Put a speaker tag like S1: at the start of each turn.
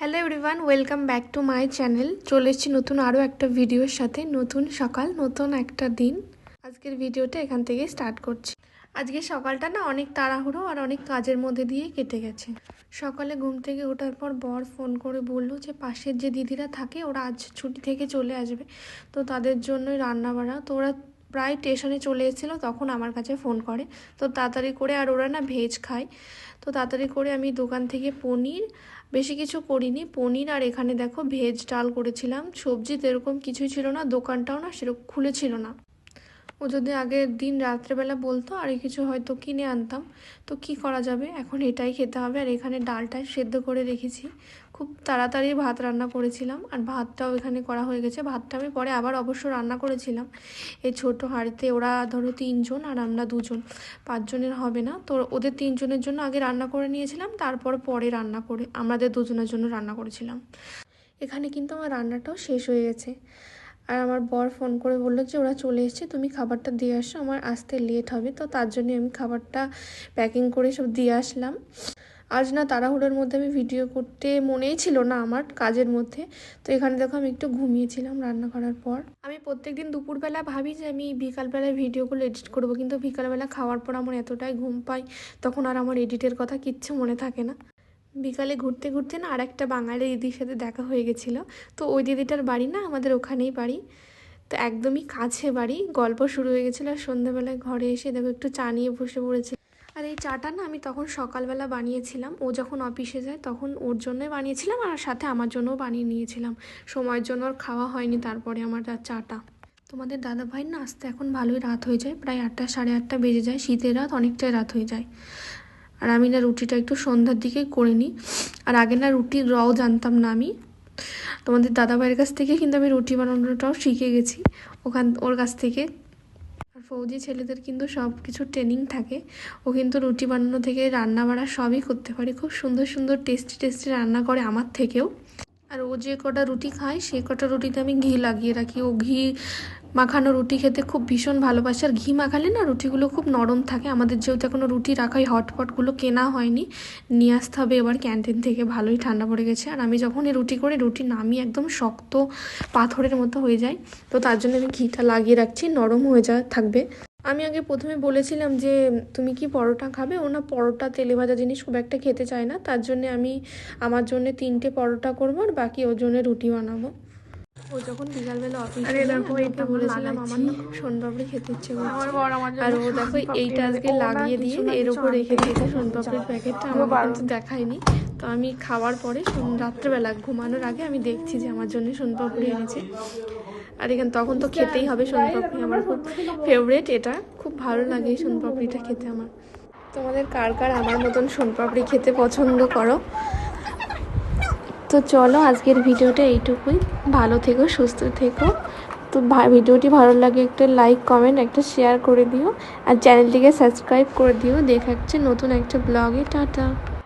S1: Hello everyone welcome back to my channel চলে এসেছি নতুন আরও একটা ভিডিওর সাথে। নতুন সকাল, নতুন একটা দিন। আজকের ভিডিওটা এখান থেকে স্টার্ট করছি। আজকে সকালটা না অনেক তাড়াহুড়ো আর অনেক কাজের মধ্যে দিয়ে কেটে গেছে। সকালে ঘুম থেকে ওঠার পর বর ফোন করে বলল যে, পাশের যে দিদিরা থাকে, ওরা আজ ছুটি থেকে চলে আসবে। তো তাদের জন্যই রান্না বাড়া তো ওরা প্রায় স্টেশনে চলে এসেছিল, তখন আমার কাছে ফোন করে। তো তাড়াতাড়ি করে আর ওরা না ভেজ খায়। তো তাড়াতাড়ি করে আমি দোকান থেকে পনির, বেশি কিছু করিনি। পনির আর এখানে দেখো ভেজ ডাল করেছিলাম। সবজি এরকম কিছুই ছিল না, দোকানটাও না সেরকম খুলেছিল না। ও যদি আগের দিন রাত্রেবেলা বলতো আর কিছু হয়তো কিনে আনতাম। তো কি করা যাবে? এখন এটাই খেতে হবে। আর এখানে ডালটাই সেদ্ধ করে রেখেছি। খুব তাড়াতাড়ি ভাত রান্না করেছিলাম আর ভাতটাও এখানে করা হয়ে গেছে। ভাতটা আমি পরে আবার অবশ্য রান্না করেছিলাম। এই ছোট হাঁড়িতে ওরা ধরো তিনজন আর আমরা দুজন, পাঁচজনের হবে না। তো ওদের তিনজনের জন্য আগে রান্না করে নিয়েছিলাম, তারপর পরে রান্না করে আমাদের দুজনের জন্য রান্না করেছিলাম। এখানে কিন্তু আমার রান্নাটাও শেষ হয়ে গেছে। আর আমার বর ফোন করে বলল যে, ওরা চলে এসছে, তুমি খাবারটা দিয়ে আসো, আমার আসতে লেট হবে। তো তার জন্য আমি খাবারটা প্যাকিং করে সব দিয়ে আসলাম। আজ না তাড়াহুড়োর মধ্যে আমি ভিডিও করতে মনেই ছিল না আমার কাজের মধ্যে। তো এখানে দেখো আমি একটু ঘুমিয়েছিলাম রান্না করার পর। আমি প্রত্যেকদিন দুপুরবেলা ভাবি যে আমি বিকালবেলায় ভিডিওগুলো এডিট করব, কিন্তু বিকালবেলা খাওয়ার পর আমার এতটাই ঘুম পাই, তখন আর আমার এডিটের কথা কিচ্ছু মনে থাকে না। বিকালে ঘুরতে ঘুরতে না আর একটা বাঙালি দিদির সাথে দেখা হয়ে গেছিল। তো ওই দিদিটার বাড়ি না আমাদের ওখানেই বাড়ি। তো একদমই কাছে বাড়ি, গল্প শুরু হয়ে গেছিল আর সন্ধ্যাবেলায় ঘরে এসে দেখো একটু চা নিয়ে বসে পড়েছে। আর এই চাটা না আমি তখন সকালবেলা বানিয়েছিলাম। ও যখন অফিসে যায় তখন ওর জন্যই বানিয়েছিলাম আর সাথে আমার জন্যও বানিয়ে নিয়েছিলাম। সময়ের জন্য আর খাওয়া হয়নি তারপরে আমার চাটা। তোমাদের দাদা ভাই না আসতে এখন ভালোই রাত হয়ে যায়। প্রায় আটটা, সাড়ে আটটা বেজে যায়। শীতের রাত অনেকটাই রাত হয়ে যায়। আর আমি না রুটিটা একটু সন্ধ্যার দিকেই করে নিই। আর আগে না রুটির রও জানতাম না আমি। তোমাদের দাদা ভাইয়ের কাছ থেকে কিন্তু আমি রুটি বানানোটাও শিখে গেছি। ওখান, ওর কাছ থেকে। ফৌজি ছেলেদের কিন্তু সব কিছু ট্রেনিং থাকে। ও কিন্তু রুটি বানানো থেকে রান্না বাড়া সবই করতে পারে। খুব সুন্দর সুন্দর টেস্টি টেস্টি রান্না করে আমার থেকেও। আর ও যে কটা রুটি খায় সেই কটা রুটিতে আমি ঘি লাগিয়ে রাখি। ও ঘি মাখানো রুটি খেতে খুব ভীষণ ভালোবাসে। আর ঘি মাখালে না রুটিগুলো খুব নরম থাকে। আমাদের যেহেতু এখনও রুটি রাখাই হটপটগুলো কেনা হয়নি, নিয়ে আসতে হবে এবার ক্যান্টিন থেকে। ভালোই ঠান্ডা পড়ে গেছে। আর আমি যখন এই রুটি করে রুটি নামিয়ে একদম শক্ত পাথরের মতো হয়ে যায়, তো তার জন্য আমি ঘিটা লাগিয়ে রাখছি, নরম হয়ে যা থাকবে। আমি আগে প্রথমে বলেছিলাম যে, তুমি কি পরোটা খাবে? ও না পরোটা তেলে ভাজা জিনিস খুব একটা খেতে চায় না। তার জন্য আমি, আমার জন্য তিনটে পরোটা করব আর বাকি ওর জন্য রুটি বানাবো। ও যখন বিকালবেলা অফিসে দেখো এটা বলেছিলাম আমার না খুব সোনপাপড়ি খেতে ইচ্ছে করছে। আর ও দেখো এইটা আজকে লাগিয়ে দিয়ে এর উপর রেখে দিয়েছে সোনপাপড়ির প্যাকেটটা আমার কিন্তু দেখায়নি। তো আমি খাওয়ার পরে রাত্রেবেলা ঘুমানোর আগে আমি দেখছি যে আমার জন্য সোনপাপড়ি এনেছে। আর এখানে তখন তো খেতেই হবে সোনপাপড়ি আমার খুব ফেভারেট এটা খুব ভালো লাগে এই সোনপাপড়িটা খেতে আমার। তোমাদের কার কার আমার মতন সোনপাপড়ি খেতে পছন্দ করো? তো চলো আজকের ভিডিওটা এইটুকুই। ভালো থেকো, সুস্থ থেকো। তো ভিডিওটি ভালো লাগে একটা লাইক কমেন্ট একটা শেয়ার করে দিও। আর চ্যানেলটিকে সাবস্ক্রাইব করে দিও। দেখাচ্ছে নতুন একটা ব্লগে টাটা।